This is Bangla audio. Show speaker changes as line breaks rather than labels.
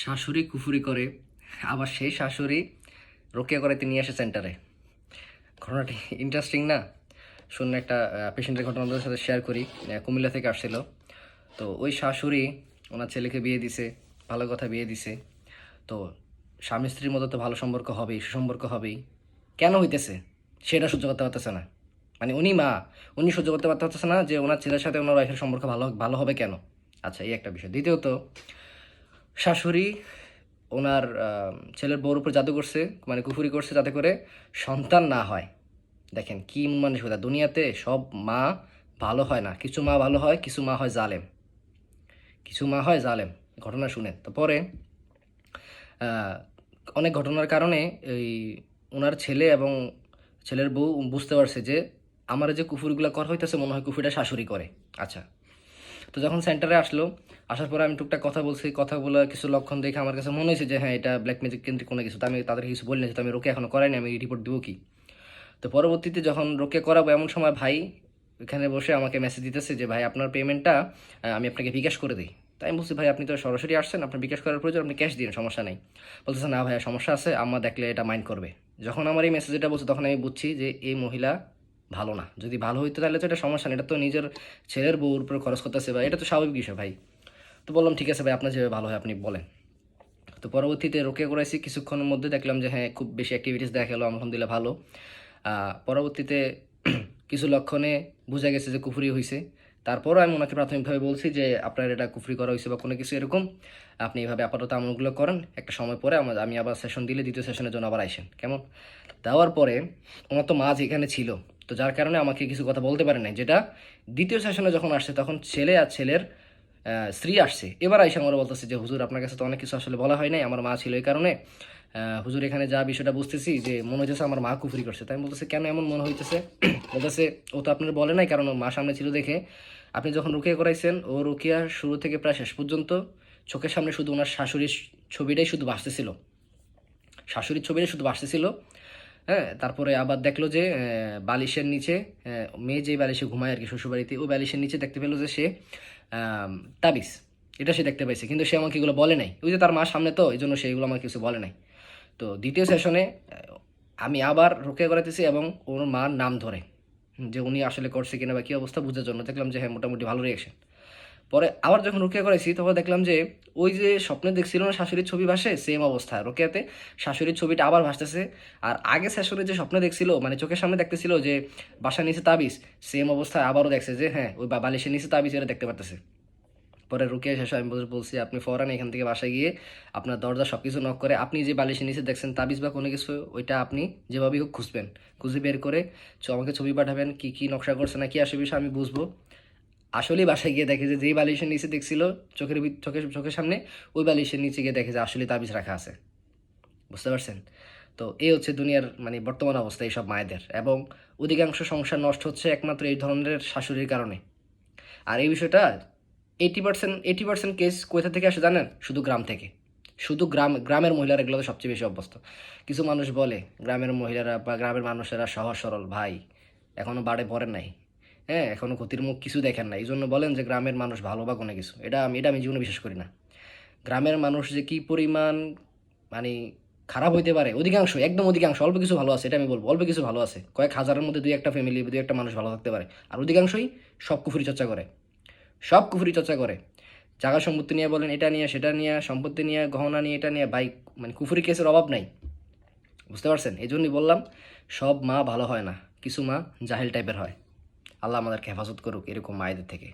শাশুড়ি কুফুরি করে, আবার সেই শাশুড়ি রোকেয়া করাইতে নিয়ে আসে সেন্টারে ঘটনাটি ইন্টারেস্টিং না? শুনে একটা পেশেন্টের ঘটনা আপনাদের সাথে শেয়ার করি। কুমিল্লা থেকে আসছিল। তো ওই শাশুড়ি ওনার ছেলেকে বিয়ে দিছে, ভালো কথা বিয়ে দিছে। তো স্বামী স্ত্রীর মতো তো ভালো সম্পর্ক হবেই, সুসম্পর্ক হবেই। কেন হইতেছে? সেটা সহ্য করতে পারতেছে না। মানে উনি মা, উনি সহ্য করতে পারতেছে না যে ওনার ছেলের সাথে ওনার ওয়াইফের সম্পর্ক ভালো ভালো হবে কেন? আচ্ছা এই একটা বিষয়। দ্বিতীয়ত শাশুড়ি, ওনার ছেলের বউর উপর জাদু করছে মানে কুফুরি করছে যাতে করে সন্তান না হয়। দেখেন কি মানে মানসিকতা। দুনিয়াতে সব মা ভালো হয় না। কিছু মা ভালো হয়, কিছু মা হয় জালেম। কিছু মা হয় জালেম। ঘটনা শুনে তো পরে অনেক ঘটনার কারণে এই ওনার ছেলে এবং ছেলের বউ বুঝতে পারছে যে, আমার যে কুফুরিগুলো করা হইতেছে, মনে হয় কুফুরিটা শাশুড়ি করে। আচ্ছা তো যখন সেন্টারে আসলো, আসার পরে আমি টুকটাক কথা বলছি, কথা বলে কিছু লক্ষণ দেখে আমার কাছে মনে হয়েছে যে হ্যাঁ এটা ব্ল্যাক ম্যাজিক কেন্দ্রিক কোনো কিছু। তো আমি তাদেরকে কিছু বলি না তো আমি রোকে এখনও করাইনি, আমি রিপোর্ট দেবো কি? তো পরবর্তীতে যখন রোকে করাবো, এমন সময় ভাই এখানে বসে আমাকে মেসেজ দিতেছে যে, ভাই, আপনার পেমেন্টটা আমি আপনাকে বিকাশ করে দিই। তাই আমি বলছি, ভাই, আপনি তো সরাসরি আসছেন, আপনার বিকাশ করার প্রয়োজন, আপনি ক্যাশ দিন, সমস্যা নেই। বলতেছে, না ভাইয়া, সমস্যা আছে, আম্মা দেখলে এটা মাইন্ড করবে। যখন আমার এই মেসেজটা বলছে, তখন আমি বুঝছি যে, এই মহিলা ভালো না। যদি ভালো হইতো তাহলে তো এটা সমস্যা নেই এটা তো নিজের ছেলের বউর উপর খরচ করতেছে বা এটা তো স্বাভাবিক বিষয় ভাই। তো বললাম, ঠিক আছে ভাই, আপনার যেভাবে ভালো হয় আপনি বলেন। তো পরবর্তীতে রোকে করাইছি, কিছুক্ষণের মধ্যে দেখলাম যে হ্যাঁ খুব বেশি অ্যাক্টিভিটিস দেখা গেলো, আলহামদুলিল্লাহ ভালো। পরবর্তীতে কিছু লক্ষণে বোঝা গেছে যে, কুফুরি হয়েছে তারপরও আমি ওনাকে প্রাথমিকভাবে বলছি যে, আপনার এটা কুফরি করা হয়েছে বা কোনো কিছু এরকম, আপনি এইভাবে আপাতত আমলগুলো করেন। একটা সময় পরে আমার আমি আবার সেশন দিলে দ্বিতীয় সেশনের জন্য আবার আইসেন। কেমন? দেওয়ার পরে ওনার তো মাঝ এখানে ছিল। তো যার কারণে আমাকে কিছু কথা বলতে পারে নাই, যেটা দ্বিতীয় সেশনে যখন আসছে, তখন ছেলে আর ছেলের স্ত্রী আসছে। এবার আইসা আমরা বলতেছে যে, হুজুর, আপনার কাছে তো অনেক কিছু আসলে বলা হয় নাই, আমার মা ছিল এই কারণে। হুজুর, এখানে যা বিষয়টা বুঝতেছি যে, মনে হইতেছে আমার মা কুফরি করছে। তাই বলতেছে, কেন এমন মনে হইতেছে? বলতেছে, ও তো আপনার বলে নাই, কারণ ওর মা সামনে ছিল দেখে। আপনি যখন রুকিয়া করাইছেন, ও রুকিয়া শুরু থেকে প্রায় শেষ পর্যন্ত চোখের সামনে শুধু ওনার শাশুড়ির ছবিটাই শুধু ভাসতেছিল শাশুড়ির ছবিটাই শুধু ভাসতেছিল হ্যাঁ তারপরে আবার দেখল যে বালিশের নিচে মেয়ে যে বালিশে ঘুমায় আর কি শ্বশুরবাড়িতে, ওই বালিশের নিচে দেখতে পেল যে সে তাবিজ। এটা সে দেখতে পাইছে, কিন্তু সে আমাকে এগুলো বলে নাই। ওই যে তার মা সামনে তো এই জন্য সে এগুলো আমাকে কিছু বলে নাই। তো দ্বিতীয় সেশনে আমি আবার রোকে করাতেছি এবং ওর মার নাম ধরে। যে উনি আসলে করছে কিনা বা কী অবস্থা বোঝার জন্য দেখলাম যে হ্যাঁ মোটামুটি ভালো রিয়েকশন পরে আবার যখন রোকেয়া করাইছি তখন দেখলাম যে ওই যে স্বপ্নে দেখছিল না শাশুড়ির ছবি ভাসে সেম অবস্থা। রোকেয়াতে শাশুড়ির ছবিটা আবার ভাসতেছে। আর আগে সেশনে যে স্বপ্নে দেখছিল মানে চোখের সামনে দেখতেছিল যে বাসার নিচে তাবিজ সেম অবস্থায় আবারও দেখছে যে হ্যাঁ ওই বালিশের নিচে তাবিজ এটা দেখতে পারতেছে। পরে রুকিয়া শেষ আমি বলছি আপনি ফরান এখান থেকে বাসায় গিয়ে আপনার দরজা সব কিছু নক করে আপনি যে বালিশের নিচে দেখছেন তাবিজ বা কোনো কিছু, ওইটা আপনি যেভাবেই হোক খুঁজবেন। খুঁজে বের করে আমাকে ছবি পাঠাবেন, কি কি নকশা করছে না কি আসে বিষয় আমি বুঝব। আসলেই বাসায় গিয়ে দেখে যে যেই বালিশের নিচে দেখছিল, চোখের চোখের চোখের সামনে, ওই বালিশের নিচে গিয়ে দেখে যে আসলে তাবিজ রাখা আছে। বুঝতে পারছেন? তো এই হচ্ছে দুনিয়ার মানে বর্তমান অবস্থা এইসব মায়েদের। এবং অধিকাংশ সংসার নষ্ট হচ্ছে একমাত্র এই ধরনের শাশুড়ির কারণে। আর এই বিষয়টা eighty percent eighty percent case কোথা থেকে আসে জানেন? শুধু গ্রাম থেকে। শুধু গ্রাম, গ্রামের মহিলারা এগুলোতে সবচেয়ে বেশি অভ্যস্ত। কিছু মানুষ বলে, গ্রামের মহিলারা বা গ্রামের মানুষেরা সহজ, সরল, ভাই এখনও বাড়ে পড়েন নাই। হ্যাঁ এখনও ক্ষতির মুখ কিছু দেখেন না এই জন্য বলেন যে গ্রামের মানুষ ভালো বা কোনো কিছু। এটা আমি এটা আমি জীবনে বিশ্বাস করি না। গ্রামের মানুষ যে কি পরিমাণ মানে খারাপ হইতে পারে, অধিকাংশ, একদম অধিকাংশ, অল্প কিছু ভালো আছে, এটা আমি বলব, অল্প কিছু ভালো আছে। কয়েক হাজারের মধ্যে দুই একটা ফ্যামিলি দুই একটা মানুষ ভালো থাকতে পারে। আর অধিকাংশই সব কুফুরি চর্চা করে। সব কুফুরি চর্চা করে। জায়গা সম্পত্তি নিয়ে বলেন, এটা নিয়ে, সেটা নিয়ে, সম্পত্তি নিয়ে, গহনা নিয়ে, এটা নিয়ে, বাইক মানে কুফুরি কেসের অভাব নাই। বুঝতে পারছেন? এই জন্যই বললাম, সব মা ভালো হয় না, কিছু মা জাহেল টাইপের হয়। আল্লাহ আমাদেরকে হেফাজত করুক এরকম মায়েদের থেকে।